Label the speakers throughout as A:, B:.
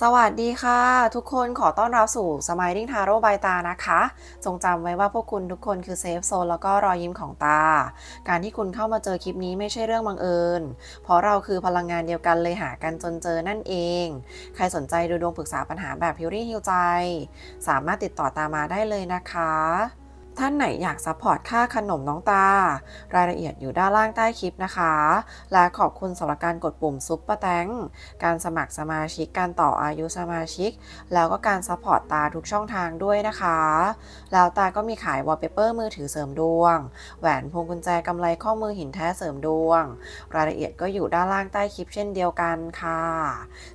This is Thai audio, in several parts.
A: สวัสดีค่ะ ทุกคนขอต้อนรับสู่ Smiling Tarot by ตานะคะ จงจำไว้ว่าพวกคุณทุกคนคือเซฟโซนแล้วก็รอยยิ้มของตา การที่คุณเข้ามาเจอคลิปนี้ไม่ใช่เรื่องบังเอิญ เพราะเราคือพลังงานเดียวกันเลยหากันจนเจอนั่นเอง ใครสนใจดูดวงปรึกษาปัญหาแบบพิวรี่ฮิวใจ สามารถติดต่อตามมาได้เลยนะคะ ท่านไหนอยากซัพพอร์ตค่าขนมน้องตา รายละเอียดอยู่ด้านล่างใต้คลิปนะคะ และขอบคุณสำหรับการกดปุ่มซุปเปอร์แตงการสมัครสมาชิก การต่ออายุสมาชิก แล้วก็การซัพพอร์ตตาทุกช่องทางด้วยนะคะ แล้วตาก็มีขายวอลเปเปอร์มือถือเสริมดวง แหวนพวงกุญแจกำไรข้อมือหินแท้เสริมดวง รายละเอียดก็อยู่ด้านล่างใต้คลิปเช่นเดียวกันค่ะ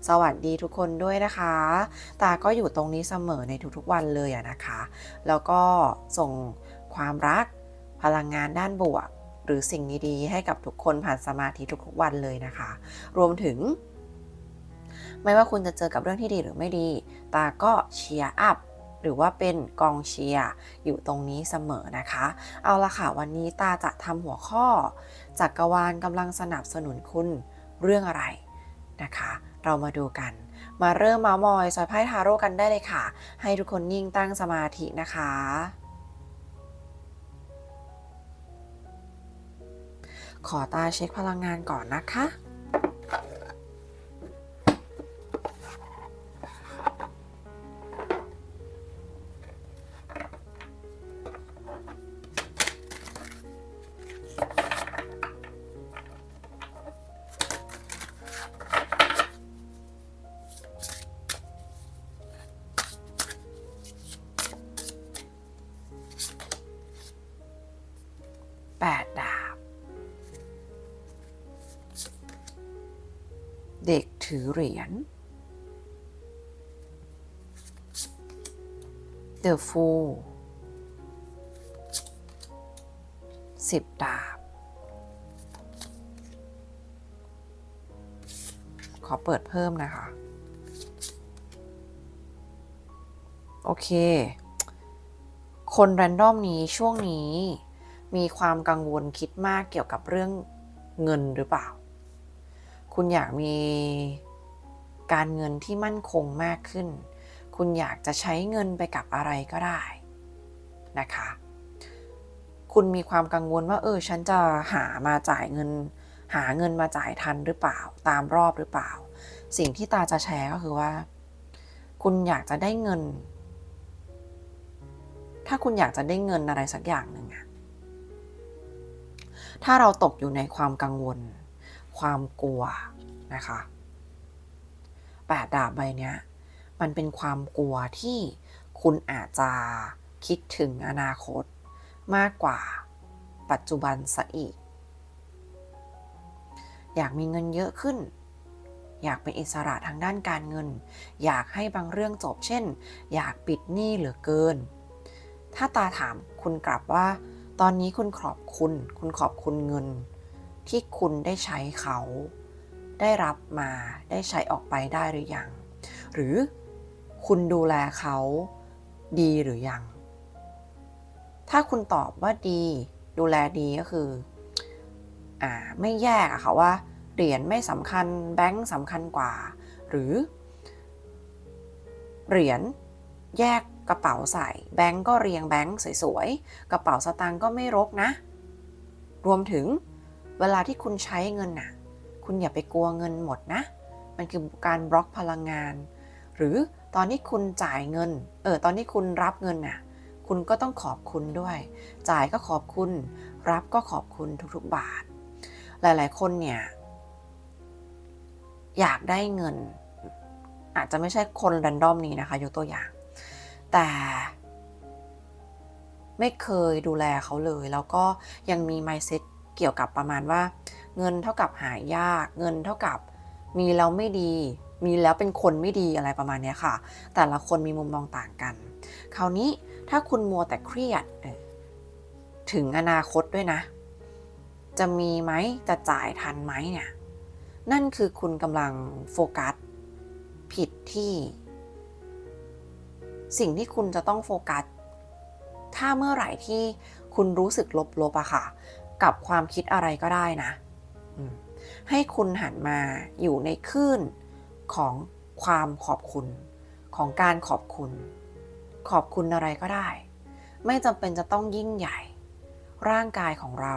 A: สวัสดีทุกคนด้วยนะคะ ตาก็อยู่ตรงนี้เสมอในทุกๆวันเลยนะคะ แล้วก็ส่ง ความรัก พลังงานด้านบวก หรือสิ่งดีๆให้กับทุกคนผ่านสมาธิทุกๆวันเลยนะคะ รวมถึง ไม่ว่าคุณจะเจอกับเรื่องที่ดีหรือไม่ดี ตาก็เชียร์อัพหรือว่าเป็นกองเชียร์อยู่ตรงนี้เสมอนะคะ เอาละค่ะวันนี้ตาจะทำหัวข้อ จักรวาลกำลังสนับสนุนคุณเรื่องอะไรนะคะ เรามาดูกัน มาเริ่มเมามอยซอยไพ่ทาโร่กันได้เลยค่ะ ให้ทุกคนนิ่งตั้งสมาธินะคะ ขอตาเช็คพลังงานก่อนนะคะ ถือเหรียญ The Fool สิบดาบ ขอเปิดเพิ่มนะคะ โอเค คนแรนดอมนี้ช่วงนี้มีความกังวลคิดมากเกี่ยวกับเรื่องเงินหรือเปล่า คุณอยากมีการเงินที่มั่นคงมากขึ้น คุณอยากจะใช้เงินไปกับอะไรก็ได้นะคะ คุณมีความกังวลว่า เออ ฉันจะหามาจ่ายเงิน หาเงินมาจ่ายทันหรือเปล่า ตามรอบหรือเปล่า สิ่งที่ตาจะแชร์ก็คือว่า คุณอยากจะได้เงิน ถ้าคุณอยากจะได้เงินอะไรสักอย่างหนึ่งอะถ้าเราตกอยู่ในความกังวล ความกลัวนะคะแปดดาบใบเนี้ยมันเป็นความกลัวที่คุณอาจจะคิดถึงอนาคตมากกว่าปัจจุบันซะอีก อยากมีเงินเยอะขึ้น อยากเป็นอิสระทางด้านการเงิน อยากให้บางเรื่องจบ เช่น อยากปิดหนี้เหลือเกิน ถ้าตาถามคุณกลับว่า ตอนนี้คุณขอบคุณ คุณขอบคุณเงิน ที่คุณได้ใช้เขา ได้รับมาได้ใช้ออกไปได้หรือยัง หรือคุณดูแลเขาดีหรือยัง ถ้าคุณตอบว่าดี ดูแลดีก็คืออ่าไม่แยกอะค่ะว่าเหรียญไม่สำคัญแบงค์สำคัญกว่า หรือ เหรียญแยกกระเป๋าใส่ แบงก์ก็เรียงแบงก์สวยๆ กระเป๋าสตางค์ก็ไม่รกนะ รวมถึง เวลาที่คุณใช้เงินน่ะ คุณอย่าไปกลัวเงินหมดนะ มันคือการบล็อกพลังงาน หรือตอนที่คุณจ่ายเงิน เออ ตอนที่คุณรับเงินน่ะ คุณก็ต้องขอบคุณด้วย จ่ายก็ขอบคุณ รับก็ขอบคุณทุกๆบาท หลายๆ คนเนี่ย อยากได้เงิน อาจจะไม่ใช่คนแรนดอมนี้นะคะ ยกตัวอย่าง แต่ไม่เคยดูแลเขาเลย แล้วก็ยังมี mindset เกี่ยวกับประมาณว่า เงินเท่ากับหายาก เงินเท่ากับมีแล้วไม่ดี มีแล้วเป็นคนไม่ดีอะไรประมาณนี้ค่ะ แต่ละคนมีมุมมองต่างกัน คราวนี้ถ้าคุณมัวแต่เครียดเออถึงอนาคตด้วยนะ จะมีไหมจะจ่ายทันไหมเนี่ย นั่นคือคุณกำลังโฟกัสผิดที่ สิ่งที่คุณจะต้องโฟกัส ถ้าเมื่อไหร่ที่คุณรู้สึกลบๆอะค่ะ กับความคิดอะไรก็ได้นะ ให้คุณหันมาอยู่ในคลื่นของความขอบคุณ ของการขอบคุณ ขอบคุณอะไรก็ได้ ไม่จำเป็นจะต้องยิ่งใหญ่ ร่างกายของเรา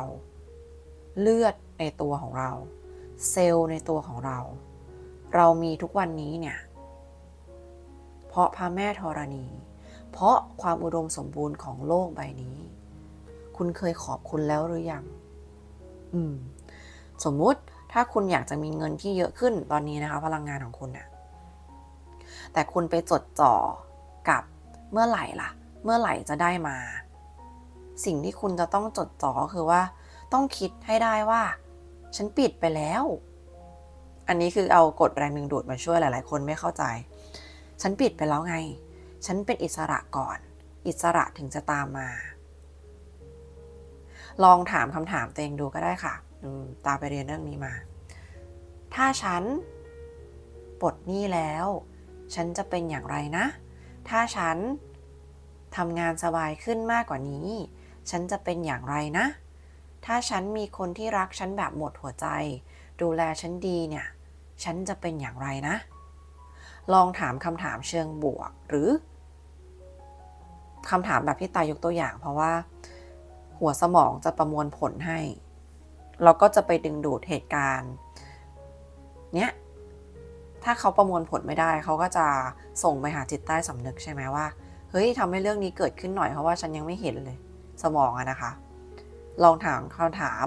A: เลือดในตัวของเรา เซลล์ในตัวของเรา เรามีทุกวันนี้เนี่ย เพราะพระแม่ธรณี เพราะความอุดมสมบูรณ์ของโลกใบนี้ คุณเคยขอบคุณแล้วหรือยัง อืม สมมุติถ้าคุณอยากจะมีเงินที่เยอะขึ้นตอนนี้นะคะ พลังงานของคุณนะแต่คุณไปจดจ่อกับเมื่อไหร่ล่ะ เมื่อไหร่จะได้มา สิ่งที่คุณจะต้องจดจ่อคือว่า ต้องคิดให้ได้ว่า ฉันปิดไปแล้ว อันนี้คือเอากฎแรงดึงดูดมาช่วยหลาย ๆ คนไม่เข้าใจ ฉันปิดไปแล้วไง ฉันเป็นอิสระก่อน อิสระถึงจะตามมา ลองถามคำถามตัวเองดูก็ได้ค่ะตามไปเรียนเรื่องนี้มา ถ้าฉันปลดหนี้แล้ว ฉันจะเป็นอย่างไรนะ ถ้าฉันทำงานสบายขึ้นมากกว่านี้ ฉันจะเป็นอย่างไรนะ ถ้าฉันมีคนที่รักฉันแบบหมดหัวใจ ดูแลฉันดีเนี่ย ฉันจะเป็นอย่างไรนะ ลองถามคำถามเชิงบวกหรือคำถามแบบที่ตายยกตัวอย่าง เพราะว่า หัวสมองจะประมวลผลให้ เราก็จะไปดึงดูดเหตุการณ์เนี้ยถ้าเขาประมวลผลไม่ได้ เขาก็จะส่งไปหาจิตใต้สำนึกใช่ไหมว่า เฮ้ยทำให้เรื่องนี้เกิดขึ้นหน่อยเพราะว่าฉันยังไม่เห็นเลย สมองอะนะคะ ลองถามคำถาม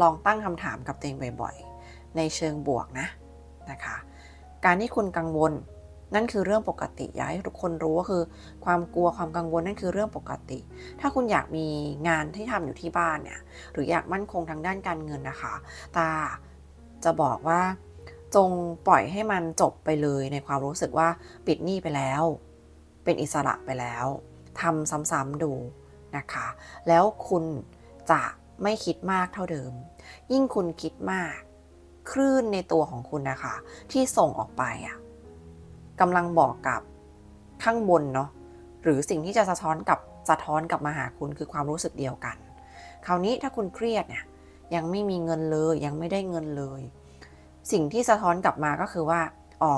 A: ลองตั้งคำถามกับตัวเองบ่อยๆ ในเชิงบวกนะนะคะ การที่คุณกังวล นั่นคือเรื่องปกติอยากให้ทุกคนรู้ว่าคือ ความกลัวความกังวลนั่นคือเรื่องปกติ ถ้าคุณอยากมีงานที่ทำอยู่ที่บ้านเนี่ยหรืออยากมั่นคงทางด้านการเงินนะคะ ตาจะบอกว่าจงปล่อยให้มันจบไปเลยในความรู้สึกว่าปิดหนี้ไปแล้ว เป็นอิสระไปแล้วทำซ้ำๆดูนะคะ แล้วคุณจะไม่คิดมากเท่าเดิม ยิ่งคุณคิดมาก คลื่นในตัวของคุณนะคะ ที่ส่งออกไปอะ กำลังบอกกับข้างบนเนาะหรือสิ่งที่จะสะท้อนกับสะท้อนกลับมาหาคุณคือความรู้สึกเดียวกัน คราวนี้ถ้าคุณเครียดเนี่ยยังไม่มีเงินเลยยังไม่ได้เงินเลย สิ่งที่สะท้อนกลับมาก็คือว่า อ๋อ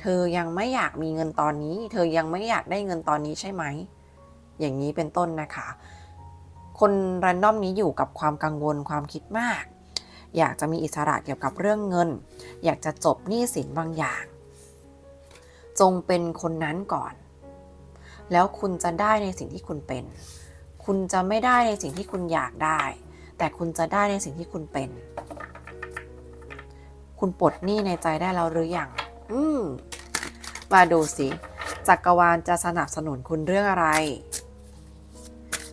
A: เธอยังไม่อยากมีเงินตอนนี้ เธอยังไม่อยากได้เงินตอนนี้ใช่ไหม อย่างนี้เป็นต้นนะคะ คนแรนดอมนี้อยู่กับความกังวลความคิดมาก อยากจะมีอิสระเกี่ยวกับเรื่องเงิน อยากจะจบหนี้สินบางอย่าง จงเป็นคนนั้นก่อน แล้วคุณจะได้ในสิ่งที่คุณเป็น คุณจะไม่ได้ในสิ่งที่คุณอยากได้ แต่คุณจะได้ในสิ่งที่คุณเป็น คุณปลดหนี้ในใจได้แล้วหรือยังอืมมาดูสิจักรวาลจะสนับสนุนคุณเรื่องอะไร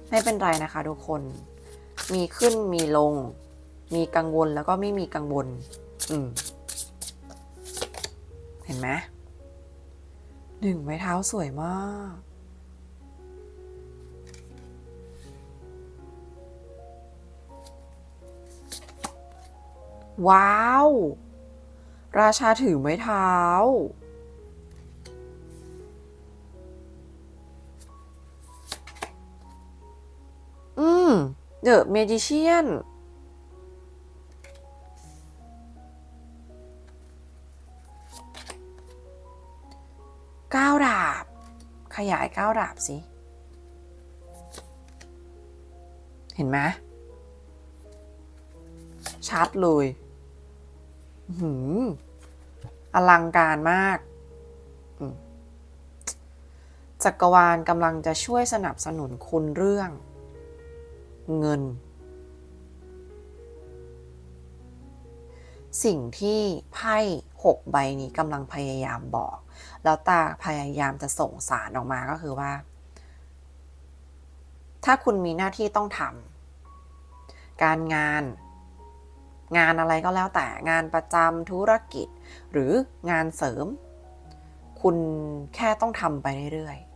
A: ไม่เป็นไรนะคะทุกคน มีขึ้นมีลง มีกังวลแล้วก็ไม่มีกังวล อืม เห็นไหม หนึ่งไม้เท้าสวยมาก ว้าว ราชาถือไม้เท้า อืม เดอะเมจิเชียน ขยายก้าวดาบสิ เห็นไหมชัดเลยอื้อหืออลังการมาก จักรวาลกำลังจะช่วยสนับสนุนคุณเรื่อง เงิน สิ่งที่ไพ่หกใบนี้กำลังพยายามบอก แล้วตาพยายามจะส่งสารออกมาก็คือว่า ถ้าคุณมีหน้าที่ต้องทำการงาน งานอะไรก็แล้วแต่งานประจำธุรกิจ หรืองานเสริม คุณแค่ต้องทำไปเรื่อยๆ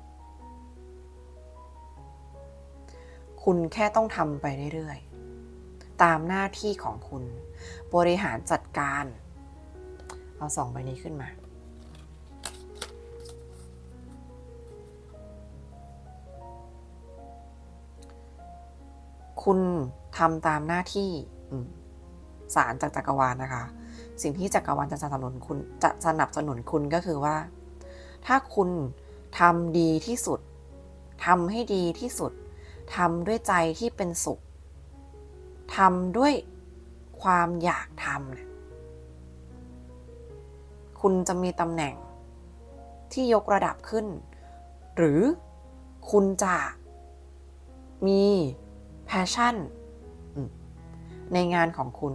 A: คุณแค่ต้องทำไปเรื่อยๆตามหน้าที่ของคุณ บริหารจัดการ เอาสองใบนี้ขึ้นมา คุณทำตามหน้าที่สารจากจักรวาลนะคะ สิ่งที่จักรวาลจะสนับสนุนคุณจะสนับสนุนคุณก็คือว่า ถ้าคุณทำดีที่สุดทำให้ดีที่สุดทำด้วยใจที่เป็นสุขทำด้วยความอยากทำเนี่ยคุณจะมีตำแหน่งที่ยกระดับขึ้น หรือคุณจะมี แพชชั่นในงานของคุณ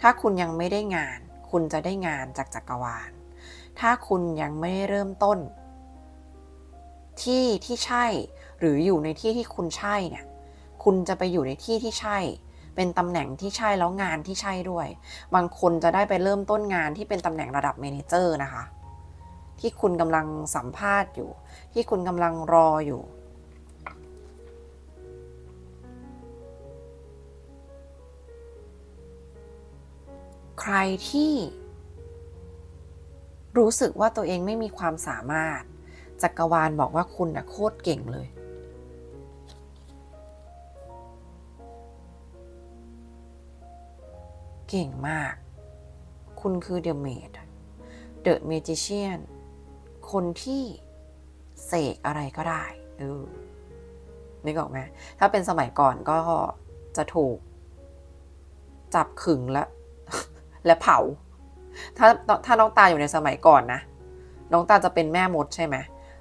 A: ถ้าคุณยังไม่ได้งาน คุณจะได้งานจากจักรวาล ถ้าคุณยังไม่ได้เริ่มต้น ที่ที่ใช่ หรืออยู่ในที่ที่คุณใช่เนี่ย คุณจะไปอยู่ในที่ที่ใช่ เป็นตำแหน่งที่ใช่แล้วงานที่ใช่ด้วย บางคนจะได้ไปเริ่มต้นงานที่เป็นตำแหน่งระดับเมเนเจอร์นะคะ ที่คุณกำลังสัมภาษณ์อยู่ ที่คุณกำลังรออยู่ รที่ รู้สึกว่าตัวเองไม่มีความสามารถ จักรวาลบอกว่าคุณนะโคตรเก่งเลย เก่งมาก คุณคือเดอะเมดเดอะเมจิเชียนคนที่เสกอะไรก็ได้เออนึกออกไหมถ้าเป็นสมัยก่อนก็จะถูก จับขึงและ และเผา ถ้าถ้าน้องตาอยู่ในสมัยก่อนนะ น้องตาจะเป็นแม่มดใช่ไหม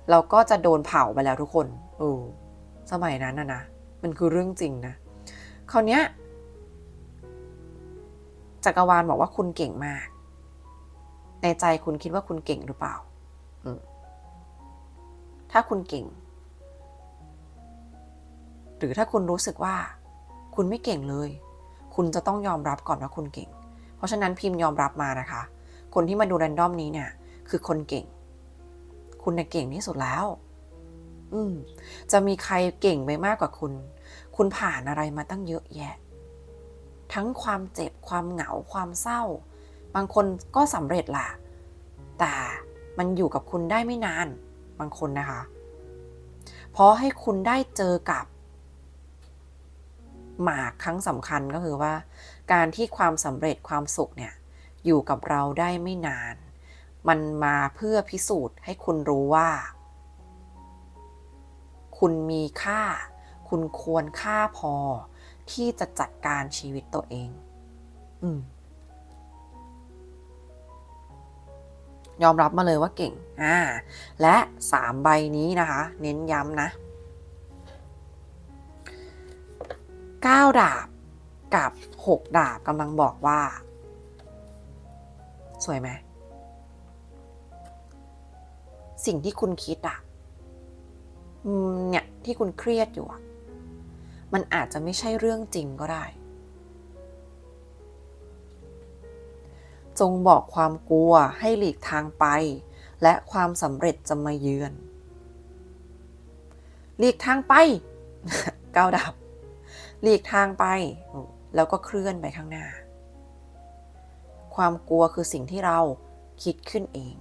A: เราก็จะโดนเผาไปแล้วทุกคนเออสมัยนั้นนะนะ มันคือเรื่องจริงนะ คราวเนี้ยจักรวาลบอกว่าคุณเก่งมาก ในใจคุณคิดว่าคุณเก่งหรือเปล่า ถ้าคุณเก่ง หรือถ้าคุณรู้สึกว่า คุณไม่เก่งเลย คุณจะต้องยอมรับก่อนว่าคุณเก่ง เพราะฉะนั้นพิมพ์ยอมรับมานะคะ คนที่มาดูแรนดอมนี้เนี่ย คือคนเก่ง คุณน่ะเก่งที่สุดแล้ว อืม จะมีใครเก่งไปมากกว่าคุณ คุณผ่านอะไรมาตั้งเยอะแยะ ทั้งความเจ็บความเหงาความเศร้า บางคนก็สำเร็จล่ะ แต่มันอยู่กับคุณได้ไม่นาน บางคนนะคะ เพราะให้คุณได้เจอกับหมากครั้งสำคัญก็คือว่า การที่ความสำเร็จความสุขเนี่ยอยู่กับเราได้ไม่นาน มันมาเพื่อพิสูจน์ให้คุณรู้ว่า คุณมีค่า คุณควรค่าพอ ที่จะจัดการชีวิตตัวเอง อืมยอมรับมาเลยว่าเก่ง อ่า และสามใบนี้นะคะ เน้นย้ำนะ 9 ดาบ กับ 6 ดาบกำลังบอกว่า สวยไหม สิ่งที่คุณคิดอะเนี่ยที่คุณเครียดอยู่อะมันอาจจะไม่ใช่เรื่องจริงก็ได้ จงบอกความกลัวให้หลีกทางไป และความสำเร็จจะมาเยือน หลีกทางไปก้าวดับหลีกทางไป แล้วก็เคลื่อนไปข้างหน้า ความกลัวคือสิ่งที่เราคิดขึ้นเอง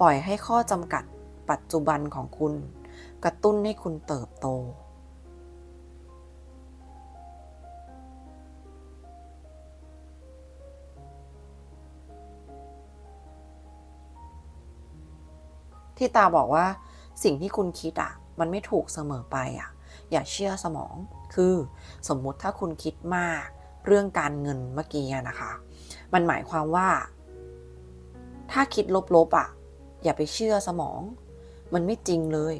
A: ปล่อยให้ข้อจำกัดปัจจุบันของคุณ กระตุ้นให้คุณเติบโต ที่ตาบอกว่าสิ่งที่คุณคิดอะมันไม่ถูกเสมอไปอะ อย่าเชื่อสมอง คือสมมุติถ้าคุณคิดมากเรื่องการเงินเมื่อกี้นะคะ มันหมายความว่า ถ้าคิดลบๆอะอย่าไปเชื่อสมอง มันไม่จริงเลย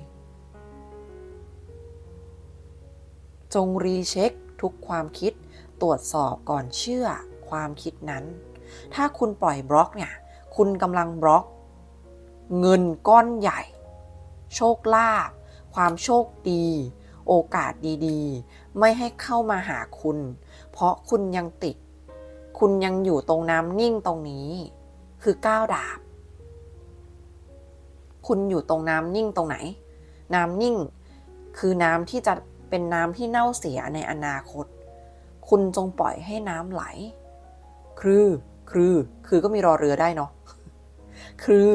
A: จงรีเช็คทุกความคิดตรวจสอบก่อนเชื่อความคิดนั้น ถ้าคุณปล่อยบล็อกเนี่ย คุณกำลังบล็อก เงินก้อนใหญ่ โชคลาภความโชคดี โอกาสดีๆ ไม่ให้เข้ามาหาคุณ เพราะคุณยังติด คุณยังอยู่ตรงน้ำนิ่งตรงนี้ คือก้าวดาบ คุณอยู่ตรงน้ำนิ่งตรงไหน น้ำนิ่ง คือน้ำที่จะเป็นน้ำที่เน่าเสียในอนาคต คุณจงปล่อยให้น้ำไหล คือคือ คือก็มีรอเรือได้เนาะ คือ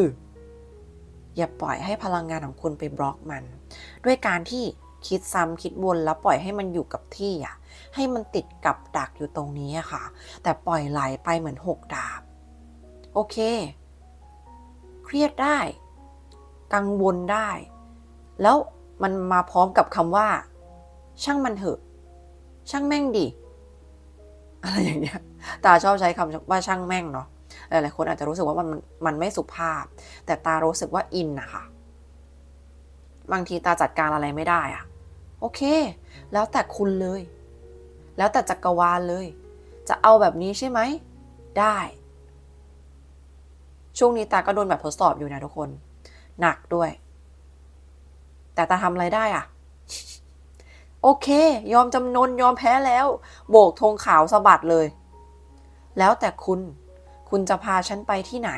A: อย่าปล่อยให้พลังงานของคุณไปบล็อกมัน ด้วยการที่ คิดซ้ำคิดวนแล้วปล่อยให้มันอยู่กับที่อะ ให้มันติดกับดักอยู่ตรงนี้อะค่ะ แต่ปล่อยไหลไปเหมือนหกดาบ โอเค เครียดได้ กังวลได้ แล้วมันมาพร้อมกับคำว่า ช่างมันเถอะ ช่างแม่งดิอะไรอย่างเงี้ย ตาชอบใช้คำว่าช่างแม่งเนาะหลายๆคนอาจจะรู้สึกว่ามันมันมันไม่สุภาพ แต่ตารู้สึกว่าอินนะคะบางทีตาจัดการอะไรไม่ได้อะ โอเค แล้วแต่คุณเลย แล้วแต่จักรวาลเลย จะเอาแบบนี้ใช่ไหม ได้ ช่วงนี้ตาก็โดนแบบทดสอบอยู่นะทุกคน หนักด้วย แต่ตาทำอะไรได้อะโอเค ยอมจำนนยอมแพ้แล้ว โบกธงขาวสะบัดเลย แล้วแต่คุณ คุณจะพาฉันไปที่ไหน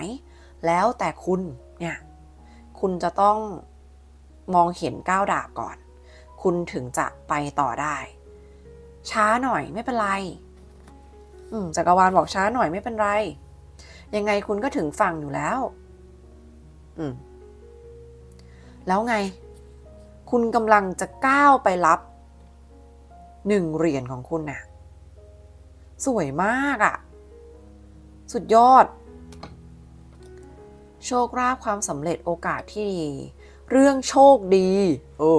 A: แล้วแต่คุณเนี่ย คุณจะต้องมองเห็นก้าวดาบก่อน คุณถึงจะไปต่อได้ ช้าหน่อยไม่เป็นไร อืมจักรวาลบอกช้าหน่อยไม่เป็นไร ยังไงคุณก็ถึงฝั่งอยู่แล้ว อืม แล้วไง คุณกำลังจะก้าวไปรับหนึ่งเหรียญของคุณน่ะ สวยมากอะ่ะ สุดยอด โชคราบความสำเร็จโอกาสที่ดี เรื่องโชคดี โอ้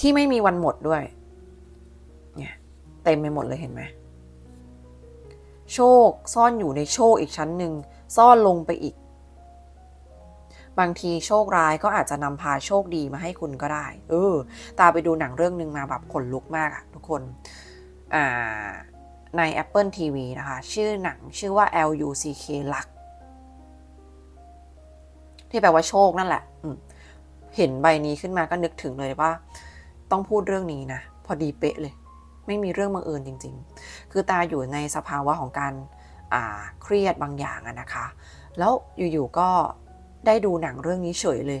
A: ที่ไม่มีวันหมดด้วย เนี่ยเต็มไปหมดเลยเห็นไหมโชคซ่อนอยู่ในโชคอีกชั้นหนึ่งซ่อนลงไปอีก บางทีโชคร้ายก็อาจจะนำพาโชคดีมาให้คุณก็ได้ เออ ตาไปดูหนังเรื่องหนึ่งมาแบบขนลุกมากอะทุกคน อ่า ใน Apple TV นะคะ ชื่อหนังชื่อว่า LUCK Luck ที่แปลว่าโชคนั่นแหละ เห็นใบนี้ขึ้นมาก็นึกถึงเลยว่า ต้องพูดเรื่องนี้นะ พอดีเป๊ะเลย ไม่มีเรื่องบังเอิญจริง ๆ คือตาอยู่ในสภาวะของการเครียดบางอย่างอะนะคะ แล้วอยู่ๆก็ได้ดูหนังเรื่องนี้เฉยเลย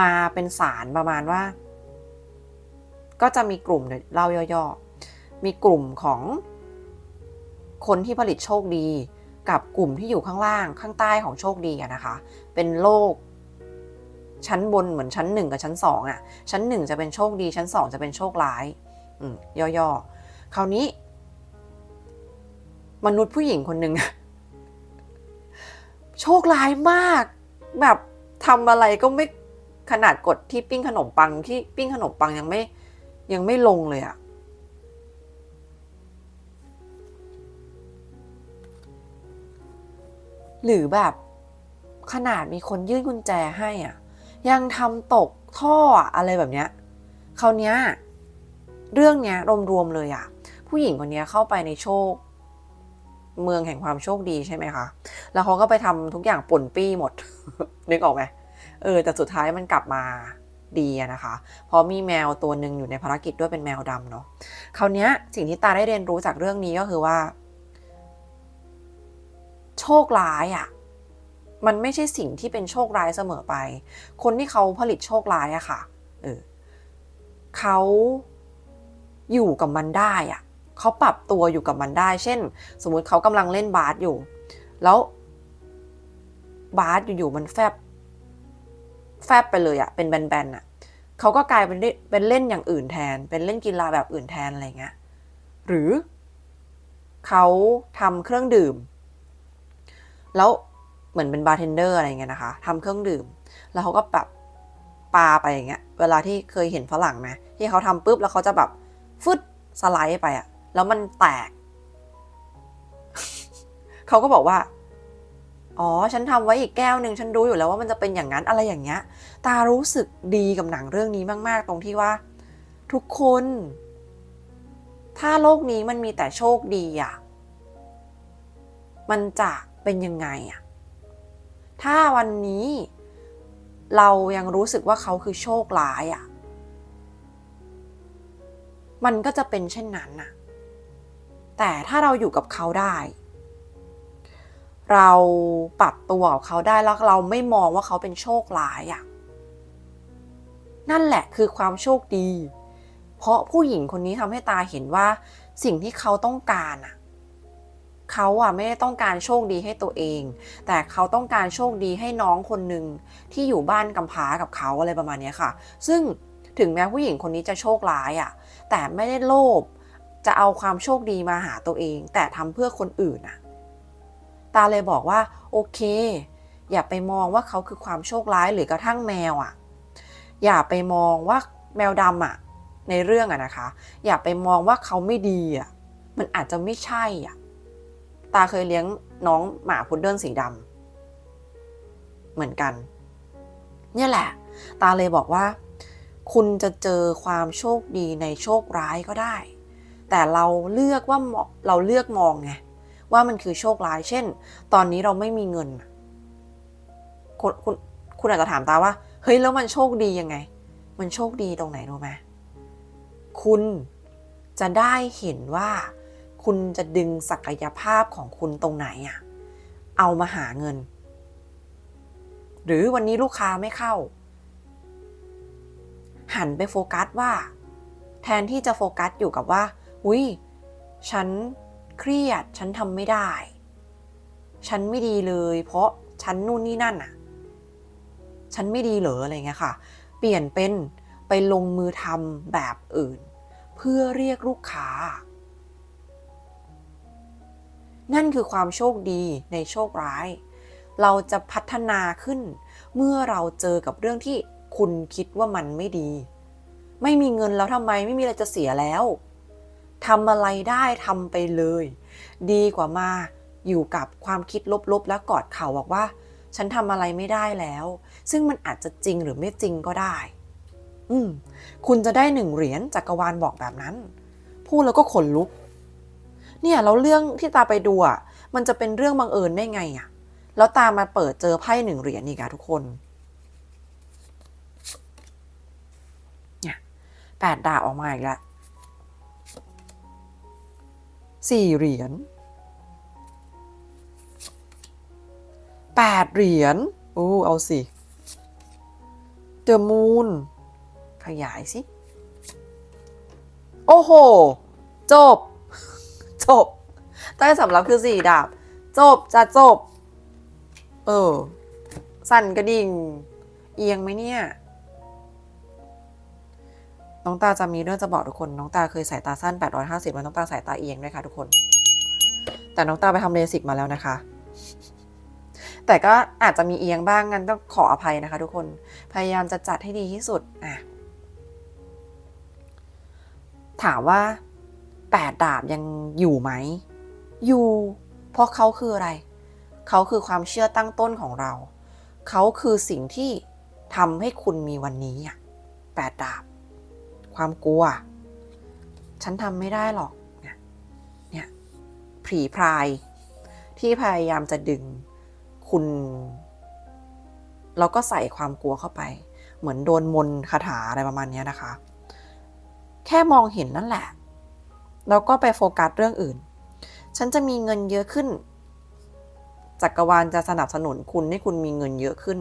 A: มาเป็นสารประมาณว่า ก็จะมีกลุ่มเดี๋ยเล่าย่อๆ มีกลุ่มของคนที่ผลิตโชคดี กับกลุ่มที่อยู่ข้างล่างข้างใต้ของโชคดีอะนะคะ เป็นโลก ชั้นบนเหมือนชั้นหนึ่งกับชั้นสองอะชั้นหนึ่งจะเป็นโชคดีชั้นสองจะเป็นโชคร้ายอืมย่อๆ คราวนี้ มนุษย์ผู้หญิงคนหนึ่งโชคร้ายมาก แบบทำอะไรก็ไม่ขนาดกดที่ปิ้งขนมปังที่ปิ้งขนมปังยังไม่ยังไม่ลงเลยอะหรือแบบขนาดมีคนยื่นกุญแจให้อะ ยังทำตกท่ออะไรแบบเนี้ยคราวเนี้ยเรื่องเนี้ยรวมๆเลยอะผู้หญิงคนเนี้ยเข้าไปในโชค เมืองแห่งความโชคดีใช่ไหมคะ แล้วเขาก็ไปทำทุกอย่างป่นปี้หมด นึกออกไหมเออแต่สุดท้ายมันกลับมาดีนะคะ เพราะมีแมวตัวหนึ่งอยู่ในภารกิจด้วยเป็นแมวดำเนาะ คราวเนี้ยสิ่งที่ตาได้เรียนรู้จากเรื่องนี้ก็คือว่า โชคร้ายอะ่ะ มันไม่ใช่สิ่งที่เป็นโชคร้ายเสมอไป คนที่เขาผลิตโชคร้ายอะค่ะ เออเขาอยู่กับมันได้อะเขาปรับตัวอยู่กับมันได้ เช่น สมมุติเขากำลังเล่นบาสอยู่ แล้วบาสอยู่ๆมันแฟบ แฟบไปเลยอะเป็นแบนๆอะเขาก็กลายเป็นเป็นเล่นอย่างอื่นแทน เป็นเล่นกีฬาแบบอื่นแทนอะไรเงี้ย หรือเขาทำเครื่องดื่ม แล้ว เหมือนเป็นบาร์เทนเดอร์อะไรเงี้ยนะคะทำเครื่องดื่ม แล้วเขาก็แบบปาไปอย่างเงี้ย เวลาที่เคยเห็นฝรั่งไหมที่เขาทำปุ๊บแล้วเขาจะแบบฟึดสไลด์ไปอะแล้วมันแตก เขาก็บอกว่า อ๋อ ฉันทำไว้อีกแก้วหนึ่งฉันรู้อยู่แล้วว่ามันจะเป็นอย่างนั้นอะไรอย่างเงี้ย ตารู้สึกดีกับหนังเรื่องนี้มาก ๆ ตรงที่ว่า ทุกคน ถ้าโลกนี้มันมีแต่โชคดีอะมันจะเป็นยังไงอะ ถ้าวันนี้เรายังรู้สึกว่าเขาคือโชคร้ายอะมันก็จะเป็นเช่นนั้นน่ะ แต่ถ้าเราอยู่กับเขาได้ เราปรับตัวกับเขาได้แล้วเราไม่มองว่าเขาเป็นโชคร้ายอะนั่นแหละคือความโชคดี เพราะผู้หญิงคนนี้ทำให้ตาเห็นว่าสิ่งที่เขาต้องการอะ เขาอะไม่ได้ต้องการโชคดีให้ตัวเอง แต่เขาต้องการโชคดีให้น้องคนหนึ่งที่อยู่บ้านกำพร้ากับเขาอะไรประมาณนี้ค่ะ ซึ่งถึงแม้ผู้หญิงคนนี้จะโชคร้ายอะ่ะ แต่ไม่ได้โลภจะเอาความโชคดีมาหาตัวเอง แต่ทำเพื่อคนอื่นอะ ตาเลยบอกว่าโอเค อย่าไปมองว่าเขาคือความโชคร้ายหรือกระทั่งแมวอะ อย่าไปมองว่าแมวดำอะ ในเรื่องอะนะคะ อย่าไปมองว่าเขาไม่ดีอะ มันอาจจะไม่ใช่อะ ตาเคยเลี้ยงน้องหมาพุดเดิ้ลสีดำเหมือนกัน เนี่ยแหละ ตาเลยบอกว่า คุณจะเจอความโชคดีในโชคร้ายก็ได้ แต่เราเลือกว่าเราเลือกมองไงว่ามันคือโชคร้าย เช่น ตอนนี้เราไม่มีเงิน คุณคุณคุณอาจจะถามตาว่า เฮ้ยแล้วมันโชคดียังไง มันโชคดีตรงไหนรู้ไหมคุณจะได้เห็นว่า คุณจะดึงศักยภาพของคุณตรงไหนอะเอามาหาเงิน หรือวันนี้ลูกค้าไม่เข้า หันไปโฟกัสว่า แทนที่จะโฟกัสอยู่กับว่าอุ้ยฉันเครียดฉันทำไม่ได้ ฉันไม่ดีเลย เพราะฉันนู่นนี่นั่นอะฉันไม่ดีเหรออะไรเงี้ยค่ะ เปลี่ยนเป็นไปลงมือทำแบบอื่น เพื่อเรียกลูกค้า นั่นคือความโชคดีในโชคร้าย เราจะพัฒนาขึ้น เมื่อเราเจอกับเรื่องที่คุณคิดว่ามันไม่ดี ไม่มีเงินแล้วทำไมไม่มีอะไรจะเสียแล้วทำอะไรได้ทำไปเลย ดีกว่ามาอยู่กับความคิดลบๆ แล้วกอดเข่าบอกว่า ฉันทำอะไรไม่ได้แล้ว ซึ่งมันอาจจะจริงหรือไม่จริงก็ได้ อืม คุณจะได้หนึ่งเหรียญจักรวาลบอกแบบนั้น พูดแล้วก็ขนลุก เนี่ยแล้วเรื่องที่ตาไปดูอะมันจะเป็นเรื่องบังเอิญได้ไงอะแล้วตามาเปิดเจอไพ่หนึ่งเหรียญอีกอะทุกคนเนี่ยแปดดาบออกมาอีกแล้วสี่เหรียญแปดเหรียญโอ้เอาสิเดอะมูนขยายสิ โอ้โห จบ จบ ใต้สำรับคือสี่ดาบ จบจะจบ เออ สั่นกระดิ่ง เอียงไหมเนี่ย น้องตาจะมีเรื่องจะบอกทุกคน น้องตาเคยสายตาสั้น 850แล้วน้องตาสายตาเอียงด้วยค่ะทุกคน แต่น้องตาไปทำเลสิกมาแล้วนะคะ แต่ก็อาจจะมีเอียงบ้างงั้นต้องขออภัยนะคะ ทุกคน พยายามจะจัดให้ดีที่สุด อะ ถามว่า แปดดาบยังอยู่ไหม อยู่ เพราะเขาคืออะไร เขาคือความเชื่อตั้งต้นของเรา เขาคือสิ่งที่ทำให้คุณมีวันนี้อะแปดดาบ ความกลัว ฉันทำไม่ได้หรอก เนี่ยเนี่ยผีพราย ที่พยายามจะดึงคุณแล้วก็ใส่ความกลัวเข้าไป เหมือนโดนมนคาถาอะไรประมาณนี้นะคะ แค่มองเห็นนั่นแหละ แล้วก็ไปโฟกัสเรื่องอื่น ฉันจะมีเงินเยอะขึ้น จักรวาลจะสนับสนุนคุณให้คุณมีเงินเยอะขึ้น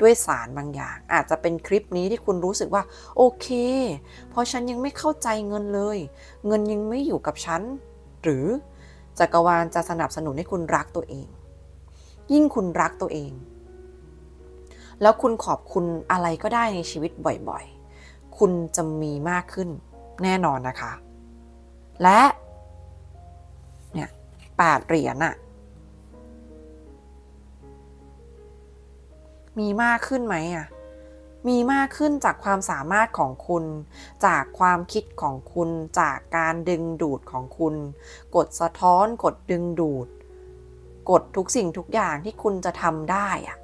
A: ด้วยสารบางอย่าง อาจจะเป็นคลิปนี้ที่คุณรู้สึกว่า โอเค เพราะฉันยังไม่เข้าใจเงินเลย เงินยังไม่อยู่กับฉัน หรือจักรวาลจะสนับสนุนให้คุณรักตัวเอง ยิ่งคุณรักตัวเอง แล้วคุณขอบคุณอะไรก็ได้ในชีวิตบ่อยๆ คุณจะมีมากขึ้นแน่นอนนะคะ และเนี่ยแปดเหรียญอะมีมากขึ้นไหมอะมีมากขึ้นจากความสามารถของคุณ จากความคิดของคุณ จากการดึงดูดของคุณ กดสะท้อน กดดึงดูด กดทุกสิ่งทุกอย่างที่คุณจะทำได้อะ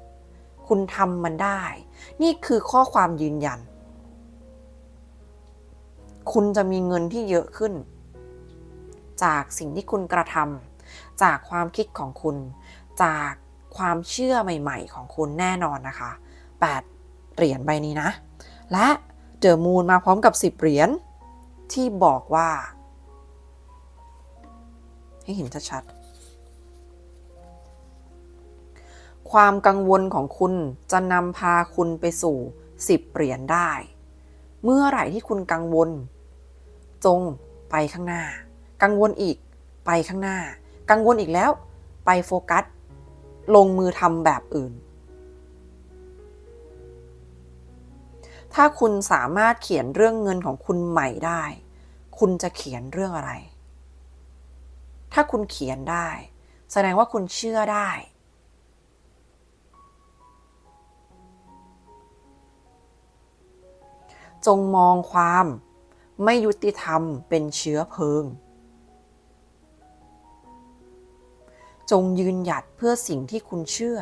A: คุณทำมันได้ นี่คือข้อความยืนยัน คุณจะมีเงินที่เยอะขึ้น จากสิ่งที่คุณกระทำจากความคิดของคุณ จากความเชื่อใหม่ ๆ ของคุณแน่นอนนะคะ 8 เหรียญใบนี้นะ และเดอะมูนมาพร้อมกับ 10 เหรียญที่บอกว่า ให้เห็นชัดๆความกังวลของคุณจะนำพาคุณไปสู่ 10 เหรียญได้ เมื่อไหร่ที่คุณกังวล จงไปข้างหน้า กังวลอีกไปข้างหน้า กังวลอีกแล้ว ไปโฟกัส ลงมือทำแบบอื่น ถ้าคุณสามารถเขียนเรื่องเงินของคุณใหม่ได้ คุณจะเขียนเรื่องอะไร ถ้าคุณเขียนได้ แสดงว่าคุณเชื่อได้ จงมองความไม่ยุติธรรมเป็นเชื้อเพลิง จงยืนหยัดเพื่อสิ่งที่คุณเชื่อ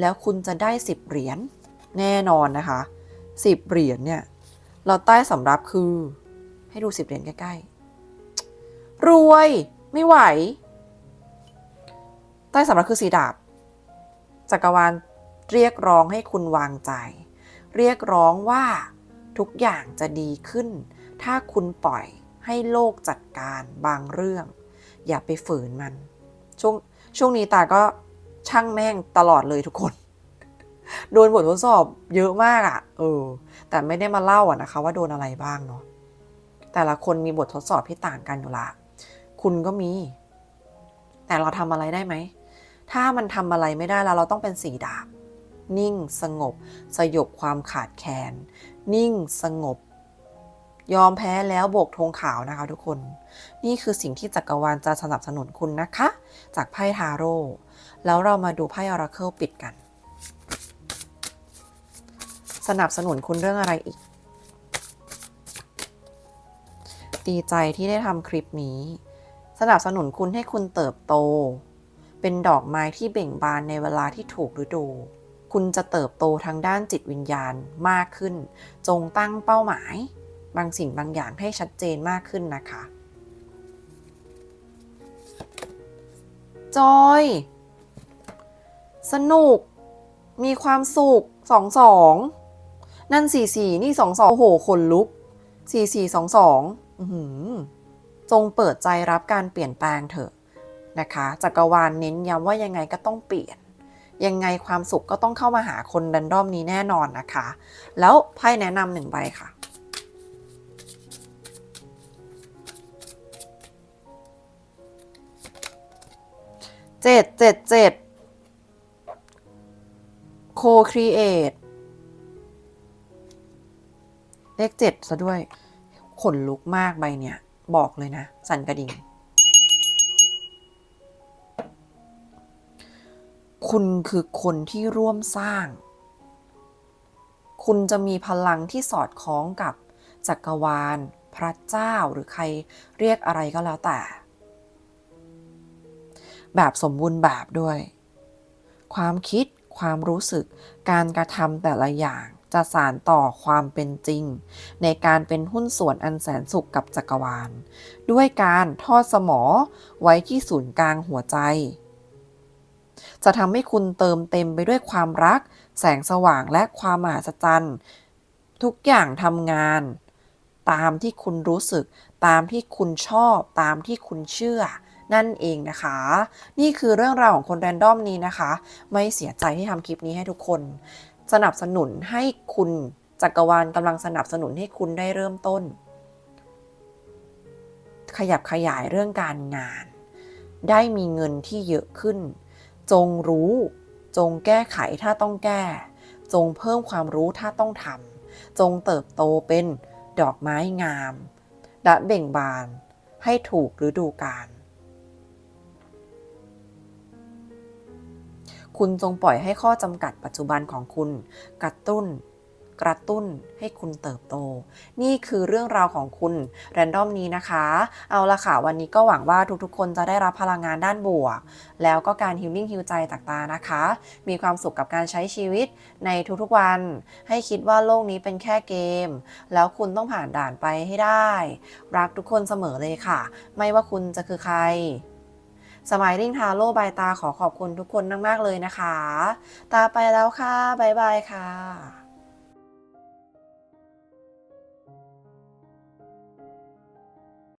A: แล้วคุณจะได้สิบเหรียญแน่นอนนะคะสิบเหรียญเนี่ยเราใต้สำรับคือ ให้ดูสิบเหรียญใกล้ๆ รวยไม่ไหว ใต้สำรับคือสีดาบ จักรวาลเรียกร้องให้คุณวางใจ เรียกร้องว่าทุกอย่างจะดีขึ้น ถ้าคุณปล่อยให้โลกจัดการบางเรื่อง อย่าไปฝืนมัน ช่วงช่วงนี้ตาก็ช่างแม่งตลอดเลยทุกคน โดนบททดสอบเยอะมากอะ่ะ เออ แต่ไม่ได้มาเล่าอะนะคะ ว่าโดนอะไรบ้างเนาะแต่ละคนมีบททดสอบที่ต่างกันอยู่ละ คุณก็มี แต่เราทำอะไรได้ไหม ถ้ามันทำอะไรไม่ได้แล้วเราต้องเป็นสีดาบ นิ่งสงบ สยบความขาดแคลนนิ่งสงบ ยอมแพ้แล้วโบกธงขาวนะคะทุกคน นี่คือสิ่งที่จักรวาลจะสนับสนุนคุณนะคะ จากไพ่ทาโร่แล้วเรามาดูไพ่ออราเคิลปิดกัน สนับสนุนคุณเรื่องอะไรอีก ดีใจที่ได้ทำคลิปนี้ สนับสนุนคุณให้คุณเติบโต เป็นดอกไม้ที่เบ่งบานในเวลาที่ถูกฤดูคุณจะเติบโตทางด้านจิตวิญญาณมากขึ้น จงตั้งเป้าหมาย บางสิ่งบางอย่างให้ชัดเจนมากขึ้นนะคะ จอย สนุก มีความสุขสองสองนั่นสี่สี่นี่สองสองโอ้โหขนลุกสี่สี่สองสองจงเปิดใจรับการเปลี่ยนแปลงเถอะนะคะจักรวาลเน้นย้ำว่ายังไงก็ต้องเปลี่ยน ยังไงความสุขก็ต้องเข้ามาหาคนดันด้อมนี้แน่นอนนะคะ แล้วไพ่แนะนำหนึ่งใบค่ะ เจ็ดเจ็ดเจ็ด co-create เลขเจ็ดซะด้วย ขนลุกมากใบเนี่ย บอกเลยนะ สั่นกระดิ่ง คุณคือคนที่ร่วมสร้าง คุณจะมีพลังที่สอดคล้องกับจักรวาล พระเจ้าหรือใครเรียกอะไรก็แล้วแต่ แบบสมบูรณ์แบบด้วย ความคิด ความรู้สึก การกระทำแต่ละอย่างจะสารต่อความเป็นจริง ในการเป็นหุ้นส่วนอันแสนสุขกับจักรวาล ด้วยการทอดสมอไว้ที่ศูนย์กลางหัวใจ จะทำให้คุณเติมเต็มไปด้วยความรัก แสงสว่างและความมหัศจรรย์ทุกอย่างทำงาน ตามที่คุณรู้สึก ตามที่คุณชอบ ตามที่คุณเชื่อ นั่นเองนะคะ นี่คือเรื่องราวของคนแรนดอมนี้นะคะ ไม่เสียใจที่ทำคลิปนี้ให้ทุกคน สนับสนุนให้คุณจักรวาลกำลังสนับสนุนให้คุณได้เริ่มต้น ขยับขยายเรื่องการงาน ได้มีเงินที่เยอะขึ้น จงรู้ จงแก้ไขถ้าต้องแก้ จงเพิ่มความรู้ถ้าต้องทำจงเติบโตเป็นดอกไม้งามและเบ่งบานให้ถูกฤดูกาล คุณจงปล่อยให้ข้อจำกัดปัจจุบันของคุณ กระตุ้น กระตุ้นให้คุณเติบโต นี่คือเรื่องราวของคุณแรนดอมนี้นะคะ เอาละค่ะ วันนี้ก็หวังว่าทุกๆ คนจะได้รับพลังงานด้านบวก แล้วก็การฮิลลิ่งฮิลใจจากตานะคะ มีความสุขกับการใช้ชีวิตในทุกๆวัน ให้คิดว่าโลกนี้เป็นแค่เกม แล้วคุณต้องผ่านด่านไปให้ได้ รักทุกคนเสมอเลยค่ะ ไม่ว่าคุณจะคือใคร สมายลิงทาโร่บายตาขอขอบคุณทุกคนมาก ๆ เลยนะคะ ตาไปแล้วค่ะ บ๊ายบายค่ะ